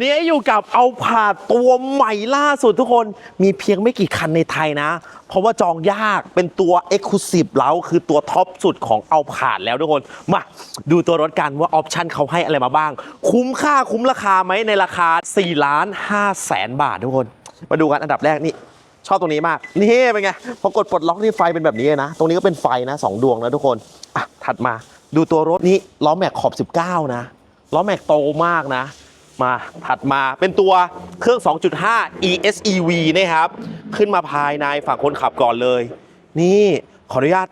วันนี้อยู่กับเอาผาดตัวใหม่ล่าสุดทุกคนมีเพียงไม่กี่คันในไทยนะ เพราะว่าจองยากเป็นตัว e x c l u s i v e แล้วคือตัวท็อปสุดของเอาผาดแล้วทุกคน มาดูตัวรถกันว่าออปชันเขาให้อะไรมาบ้าง คุ้มค่าคุ้มราคาไหมในราคา4ล้าน5แสนบาททุกคน มาดูกันอันดับแรกนี่ชอบตรงนี้มาก นี่เป็นไงพอกดปลดล็อกนี่ไฟเป็นแบบนี้นะ ตรงนี้ก็เป็นไฟนะสองดวงนะทุกคนอะถัดมาดูตัวรถนี้ล้อแม็กขอบ 19 นะล้อแม็กโตมากนะ มาถัดมาเป็นตัวเครื่อง 2.5 ESEV นะครับ ขึ้นมาภายในฝั่งคนขับก่อนเลย นี่ขออนุญาต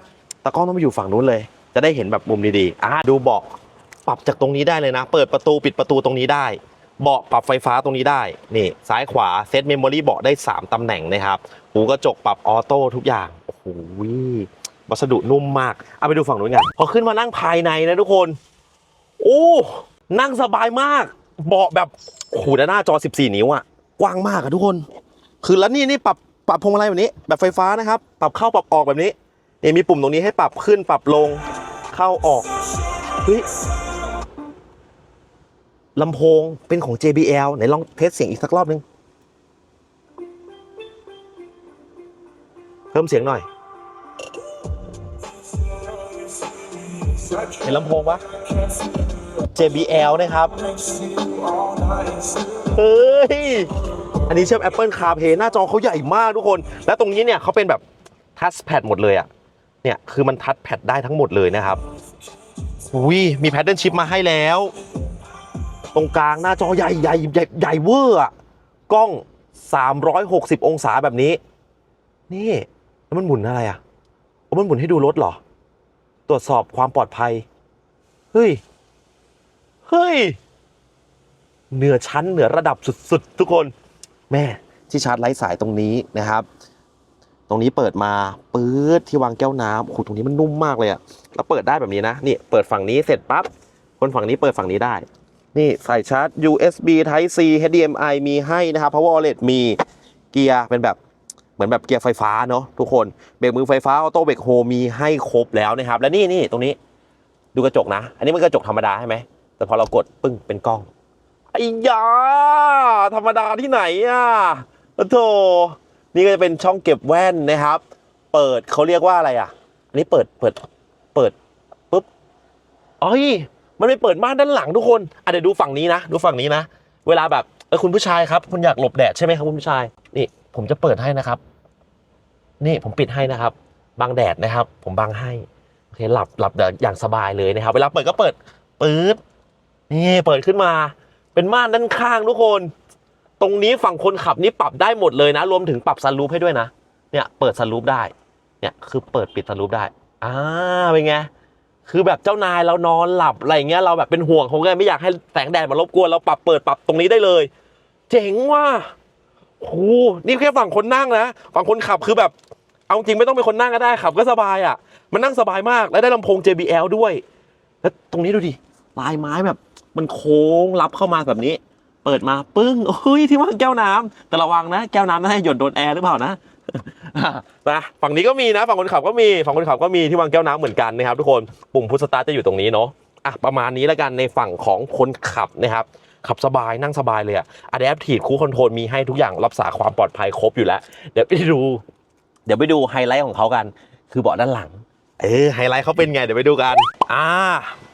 ตากล้องต้องมาอยู่ฝั่งนู้นเลย จะได้เห็นแบบมุมดีๆอะดูเบาะปรับจากตรงนี้ได้เลยนะ เปิดประตูปิดประตูตรงนี้ได้ เบาะปรับไฟฟ้าตรงนี้ได้ นี่ ซ้ายขวาเซตเมมโมรี่เบาะได้ 3 ตำแหน่งนะครับ หูกระจกปรับออโต้ทุกอย่าง โอ้โหวัสดุนุ่มมาก เอาไปดูฝั่งนู้นกันพอขึ้นมานั่งภายในนะทุกคน โอ้ นั่งสบายมาก เบาะแบบโอ้โหด้านหน้าจอ 14 นิ้วอะกว้างมากอะทุกคน คือแล้วนี่นี่ปรับปรับพวงมาลัยแบบนี้ แบบไฟฟ้านะครับ ปรับเข้าปรับออกแบบนี้นี่มีปุ่มตรงนี้ให้ปรับขึ้นปรับลงเข้าออกเฮ้ยลำโพงเป็นของ JBL ไหนลองเทสเสียงอีกสักรอบนึง เพิ่มเสียงหน่อย เห็นลำโพงปะ JBL นะครับ เฮ้ย อันนี้เชื่อม Apple CarPlay หน้าจอเขาใหญ่มากทุกคน และตรงนี้เนี่ยเขาเป็นแบบทัชแพดหมดเลยอะเนี่ย คือมันทัชแพดได้ทั้งหมดเลยนะครับอุ้ยมีแพดเดิลชิพมาให้แล้ว ตรงกลางหน้าจอใหญ่ใหญ่ใหญ่ใหญ่เวอร์อะกล้อง 360 องศาแบบนี้ นี่แล้วมันหมุนอะไรอะโอ้มันหมุนให้ดูรถเหรอ ตรวจสอบความปลอดภัย เฮ้ย เฮ้ย เหนือชั้นเหนือระดับสุดๆ ทุกคน แม่ที่ชาร์จไร้สายตรงนี้นะครับ ตรงนี้เปิดมาปื๊ดที่วางแก้วน้ำโอ้โหตรงนี้มันนุ่มมากเลยอะแล้วเปิดได้แบบนี้นะ นี่เปิดฝั่งนี้เสร็จปั๊บ คนฝั่งนี้เปิดฝั่งนี้ได้ นี่ใส่ชาร์จ USB Type C HDMI มีให้นะครับ Power Outlet มีเกียร์เป็นแบบเหมือนแบบเกียร์ไฟฟ้าเนาะทุกคนเบรกมือไฟฟ้าออโต้เบรกโฮมีให้ครบแล้วนะครับ และนี่นี่ตรงนี้ดูกระจกนะ อันนี้มันกระจกธรรมดาใช่ไหม แต่พอเรากดปึ้งเป็นกล้องไอ้ยาธรรมดาที่ไหนอะโอ้โถนี่ก็จะเป็นช่องเก็บแว่นนะครับ เปิดเขาเรียกว่าอะไรอะอันนี้เปิดเปิดเปิดปุ๊บเอ้ยมันไปเปิดม่านด้านหลังทุกคนอะเดี๋ยวดูฝั่งนี้นะดูฝั่งนี้นะ เวลาแบบเออคุณผู้ชายครับ คุณอยากหลบแดดใช่ไหมครับคุณผู้ชายนี่ผมจะเปิดให้นะครับ นี่ผมปิดให้นะครับบังแดดนะครับ ผมบังให้โอเคหลับหลับอย่างสบายเลยนะครับ เวลาเปิดก็เปิดปื๊ด นี่เปิดขึ้นมา เป็นม่านด้านข้างทุกคน ตรงนี้ฝั่งคนขับนี่ปรับได้หมดเลยนะ รวมถึงปรับซันรูฟให้ด้วยนะ เนี่ยเปิดซันรูฟได้ เนี่ยคือเปิดปิดซันรูฟได้ อ่าเป็นไง คือแบบเจ้านายเรานอนหลับอะไรเงี้ยเราแบบเป็นห่วงเขาไงไม่อยากให้แสงแดดมารบกวนเราปรับเปิดปรับตรงนี้ได้เลย เจ๋งว่ะโอ้โหนี่แค่ฝั่งคนนั่งนะ ฝั่งคนขับคือแบบ เอาจริงไม่ต้องเป็นคนนั่งก็ได้ขับ ก็สบายอะ มันนั่งสบายมาก และได้ลำโพง JBL ด้วย แล้วตรงนี้ดูดิ ลายไม้แบบ มันโค้งรับเข้ามาแบบนี้ เปิดมาปึ้งโอ้ยที่ว่างแก้วน้ำแต่ระวังนะแก้วน้ำน่าจะหยดโดนแอร์หรือเปล่านะนะฝั่งนี้ก็มีนะ ฝั่งคนขับก็มีฝั่งคนขับก็มีที่วางแก้วน้ำเหมือนกันนะครับทุกคนปุ่มพุทสตาร์ทจะอยู่ตรงนี้เนาะอะประมาณนี้แล้วกันในฝั่งของคนขับนะครับขับสบายนั่งสบายเลยอะ Adaptive Cruise Control มีให้ทุกอย่างรักษาความปลอดภัยครบอยู่แล้ว เดี๋ยวไปดู เดี๋ยวไปดูไฮไลท์ของเขากัน คือเบาะด้านหลัง เออไฮไลท์เขาเป็นไง เดี๋ยวไปดูกัน อ่า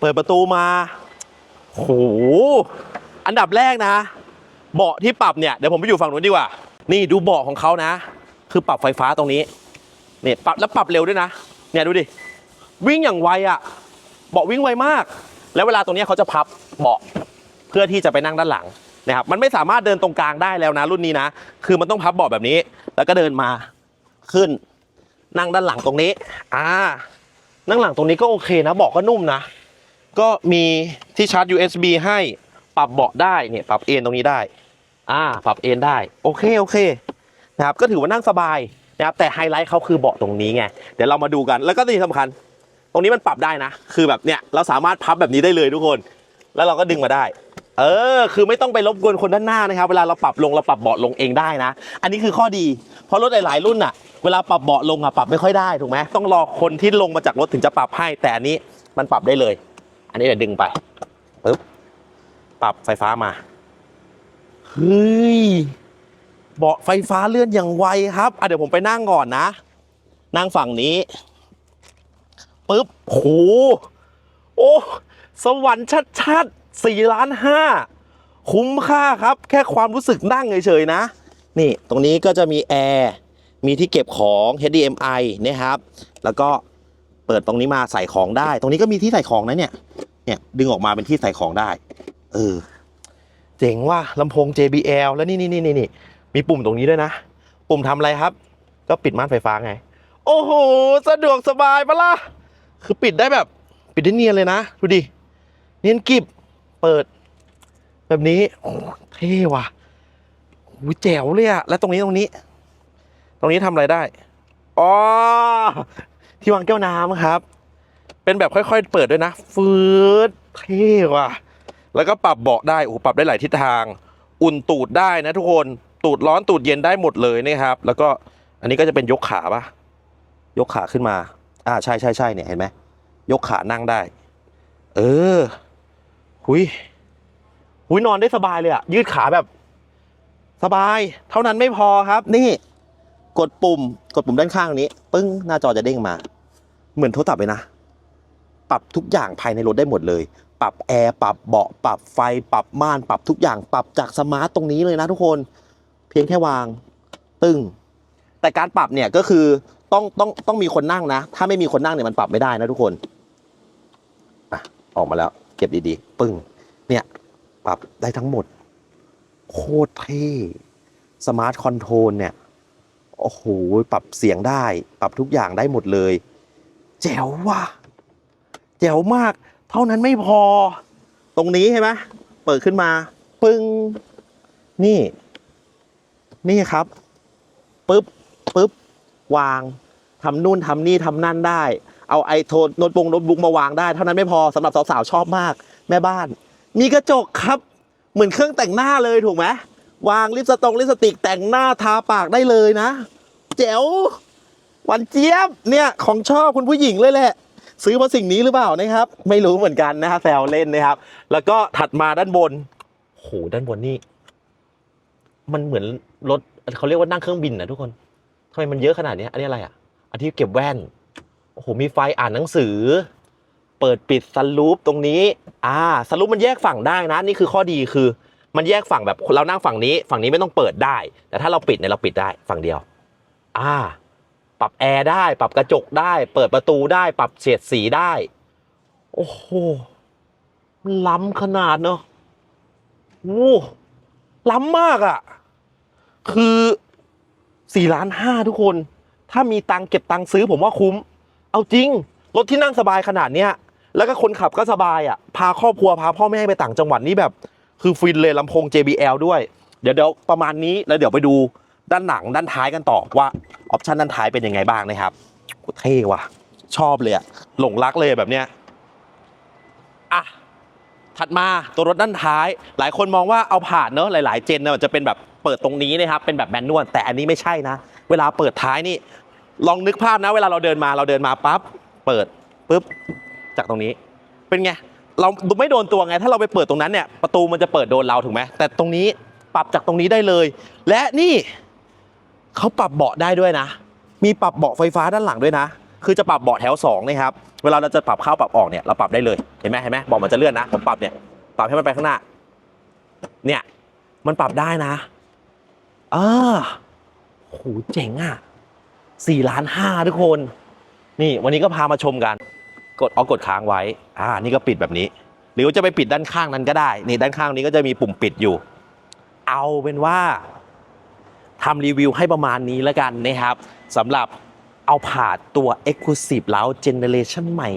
เปิดประตูมา โหอันดับแรกนะ เบาะที่ปรับเนี่ยเดี๋ยวผมไปอยู่ฝั่งนู้นดีกว่า นี่ดูเบาะของเขานะ คือปรับไฟฟ้าตรงนี้นี่ปรับแล้วปรับเร็วด้วยนะ เนี่ยดูดิ วิ่งอย่างไวอะเบาะวิ่งไวมาก แล้วเวลาตรงนี้เขาจะพับเบาะเพื่อที่จะไปนั่งด้านหลังนะครับมันไม่สามารถเดินตรงกลางได้แล้วนะรุ่นนี้นะ คือมันต้องพับเบาะแบบนี้ แล้วก็เดินมาขึ้น นั่งด้านหลังตรงนี้ อ่า นั่งหลังตรงนี้ก็โอเคนะเบาะก็นุ่มนะ ก็มีที่ชาร์จ USB ให้ปรับเบาะได้เนี่ยปรับเอนตรงนี้ได้ อ่า ปรับเอนได้ โอเคโอเคนะครับก็ถือว่านั่งสบายนะครับแต่ไฮไลท์เขาคือเบาะตรงนี้ไงเดี๋ยวเรามาดูกันแล้วก็ที่สำคัญ ตรงนี้มันปรับได้นะ คือแบบเนี่ยเราสามารถพับแบบนี้ได้เลยทุกคน แล้วเราก็ดึงมาได้ เออ คือไม่ต้องไปรบกวนคนด้านหน้านะครับ เวลาเราปรับลงเราปรับเบาะลงเองได้นะ อันนี้คือข้อดี เพราะรถหลายๆรุ่นอะเวลาปรับเบาะลงอะปรับไม่ค่อยได้ถูกไหมต้องรอคนที่ลงมาจากรถถึงจะปรับให้แต่อันนี้มันปรับได้เลย อันนี้เดี๋ยวดึงไปปึ๊บปรับไฟฟ้ามาเฮ้ยเบาะไฟฟ้าเลื่อนอย่างไวครับอะเดี๋ยวผมไปนั่งก่อนนะ นั่งฝั่งนี้ปึ๊บโหโอ้สวรรค์ชัดๆ4ล้านห้าคุ้มค่าครับ แค่ความรู้สึกนั่งเฉยๆนะ นี่ตรงนี้ก็จะมีแอร์มีที่เก็บของ HDMI นะครับ แล้วก็ เปิดตรงนี้มาใส่ของได้ ตรงนี้ก็มีที่ใส่ของนะเนี่ย เนี่ยดึงออกมาเป็นที่ใส่ของได้ เออ เจ๋งว่ะลำโพง JBL แล้วนี่นี่นี่นี่มีปุ่มตรงนี้ด้วยนะ ปุ่มทำอะไรครับ ก็ปิดม่านไฟฟ้าไง โอ้โห สะดวกสบายปะล่ะ คือปิดได้แบบ ปิดได้เนียนเลยนะ ดูดิ เนียนกริบ เปิด แบบนี้ โอ้เท่ว่ะโอ้แจ๋วเลยอะแล้วตรงนี้ตรงนี้ ตรงนี้ทำอะไรได้ อ๋อ ที่วางแก้วน้ำครับ เป็นแบบค่อยๆ เปิดด้วยนะ ฟืดเท่ว่ะ แล้วก็ปรับเบาะได้โอ้ปรับได้หลายทิศทาง อุ่นตูดได้นะทุกคนตูดร้อนตูดเย็นได้หมดเลยนะครับ แล้วก็อันนี้ก็จะเป็นยกขาปะยกขาขึ้นมา อ่าใช่ใช่ใช่เนี่ยเห็นไหมยกขานั่งได้ เออหุยหุยนอนได้สบายเลยอะยืดขาแบบ สบาย เท่านั้นไม่พอครับ นี่ กดปุ่ม กดปุ่มด้านข้างนี้ ปึ้งหน้าจอจะเด้งมา เหมือนโทรศัพท์เลยนะ ปรับทุกอย่างภายในรถได้หมดเลย ปรับแอร์ ปรับเบาะ ปรับไฟ ปรับม่าน ปรับทุกอย่าง ปรับจากสมาร์ตตรงนี้เลยนะทุกคน เพียงแค่วาง ตึ้ง แต่การปรับเนี่ยก็คือต้องต้องต้องมีคนนั่งนะ ถ้าไม่มีคนนั่งเนี่ยมันปรับไม่ได้นะทุกคนอะออกมาแล้ว เก็บดีๆ ปึ้ง เนี่ย ปรับได้ทั้งหมด โคตรเท่สมาร์ทคอนโทรลเนี่ย โอ้โห ปรับเสียงได้ ปรับทุกอย่างได้หมดเลย จ๋วว่ะแจ๋วมาก เท่านั้นไม่พอ ตรงนี้ใช่ไหมเปิดขึ้นมา ปึ้ง นี่ นี่ครับปึ๊บปึ๊บวางทำนู่นทำนี่ทำนั่นได้ เอาไอโทนโน้ตบุ๊กโน้ตบุ๊กมาวางได้ เท่านั้นไม่พอสำหรับสาวๆชอบมาก แม่บ้าน มีกระจกครับ เหมือนเครื่องแต่งหน้าเลยถูกไหมวางลิปสตงลิปสติกแต่งหน้าทาปากได้เลยนะแจ๋ว หวานเจี๊ยบเนี่ยของชอบคุณผู้หญิงเลยแหละ ซื้อมาสิ่งนี้หรือเปล่านะครับ ไม่รู้เหมือนกันนะฮะแซวเล่นนะครับ แล้วก็ถัดมาด้านบนโหด้านบนนี่มันเหมือนรถเขาเรียกว่านั่งเครื่องบินนะทุกคนทำไมมันเยอะขนาดนี้อันนี้อะไรอะ อันที่เก็บแว่นโอ้โหมีไฟอ่านหนังสือ เปิดปิดสลูปตรงนี้ อ่าสลูปมันแยกฝั่งได้นะ นี่คือข้อดีคือ มันแยกฝั่งแบบเรานั่งฝั่งนี้ ฝั่งนี้ไม่ต้องเปิดได้ แต่ถ้าเราปิดเนี่ยเราปิดได้ฝั่งเดียว อ่า รับแอร์ได้ ปรับกระจกได้ เปิดประตูได้ ปรับเฉดสีได้ โอ้โหมันล้ำขนาดเนาะโอ้ล้ำมากอะ่ะ คือสี่ล้านห้าทุกคน ถ้ามีตังค์เก็บตังค์ซื้อผมว่าคุ้ม เอาจริง รถที่นั่งสบายขนาดเนี้ย แล้วก็คนขับก็สบายอะ่ะ พาครอบครัวพาพ่อแม่ไปต่างจังหวัดนี่แบบ คือฟินเลยลำโพง JBL ด้วย เดี๋ยวเดี๋ยวประมาณนี้แล้วเดี๋ยวไปดู ด้านหลังด้านท้ายกันต่อว่าออปชันด้านท้ายเป็นยังไงบ้างนะครับโคตรเท่ว่ะ ชอบเลยอะหลงรักเลยแบบเนี้ยอะถัดมาตัวรถด้านท้าย หลายคนมองว่าเอาผ่านเนอะหลาย ๆ เจนเนี่ยจะเป็นแบบเปิดตรงนี้นะครับเป็นแบบแมนนวลแต่อันนี้ไม่ใช่นะ เวลาเปิดท้ายนี่ ลองนึกภาพนะ เวลาเราเดินมาเราเดินมาปั๊บเปิดปุ๊บจากตรงนี้ เป็นไงเราไม่โดนตัวไง ถ้าเราไปเปิดตรงนั้นเนี่ยประตูมันจะเปิดโดนเราถูกไหมแต่ตรงนี้ปรับจากตรงนี้ได้เลย และนี่ เขาปรับเบาะได้ด้วยนะ มีปรับเบาะไฟฟ้าด้านหลังด้วยนะ คือจะปรับเบาะแถวสองนะครับ เวลาเราจะปรับเข้าปรับออกเนี่ยเราปรับได้เลย เห็นไหมเห็นไหมเบาะมันจะเลื่อนนะ ผมปรับเนี่ย ปรับให้มันไปข้างหน้า เนี่ย มันปรับได้นะอ่าโหเจ๋งอะสี่ล้านห้าทุกคน นี่วันนี้ก็พามาชมกัน กดเอากดค้างไว้ อ่า นี่ก็ปิดแบบนี้ หรือจะไปปิดด้านข้างนั้นก็ได้ นี่ด้านข้างนี้ก็จะมีปุ่มปิดอยู่ เอาเป็นว่า ทำรีวิวให้ประมาณนี้แล้วกันนะครับสำหรับเอาผาดตัว Exclusive แล้ว Generation ใหม่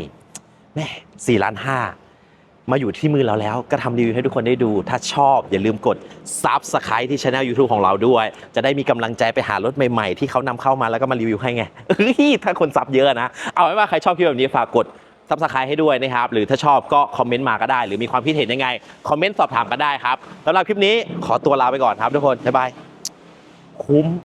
แม่4ล้าน5มาอยู่ที่มือเราแล้วก็ทำรีวิวให้ทุกคนได้ดู ถ้าชอบอย่าลืมกด Subscribe ที่ Channel YouTube ของเราด้วย จะได้มีกำลังใจไปหารถใหม่ๆ ที่เขานำเข้ามาแล้วก็มารีวิวให้ไงเฮ้ยถ้าคนซับเยอะนะ เอาไว้ว่าใครชอบคลิปแบบนี้ฝากกดซับสไครต์ให้ด้วยนะครับ หรือถ้าชอบก็คอมเมนต์มาก็ได้ หรือมีความคิดเห็นยังไง คอมเมนต์สอบถามก็ได้ครับสำหรับคลิปนี้ขอตัวลาไปก่อนครับทุกคนบ๊ายบาย คุ้ม